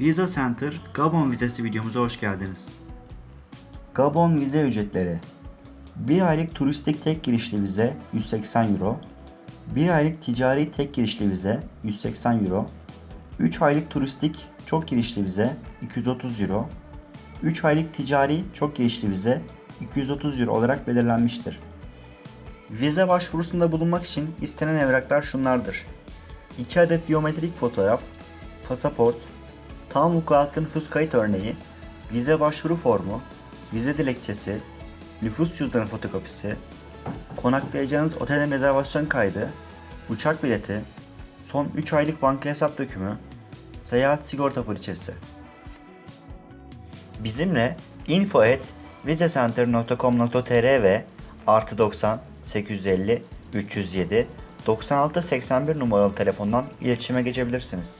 Visa Center Gabon vizesi videomuza hoş geldiniz. Gabon vize ücretleri bir aylık turistik tek girişli vize 180 Euro, bir aylık ticari tek girişli vize 180 Euro, 3 aylık turistik çok girişli vize 230 Euro, 3 aylık ticari çok girişli vize 230 Euro olarak belirlenmiştir. Vize başvurusunda bulunmak için istenen evraklar şunlardır. 2 adet biyometrik fotoğraf, pasaport, tam vukuatlı nüfus kayıt örneği, vize başvuru formu, vize dilekçesi, nüfus cüzdanı fotokopisi, konaklayacağınız otelin rezervasyon kaydı, uçak bileti, son 3 aylık banka hesap dökümü, seyahat sigorta poliçesi. Bizimle info at vizecenter.com.tr ve artı 90 850 307 96 81 numaralı telefondan iletişime geçebilirsiniz.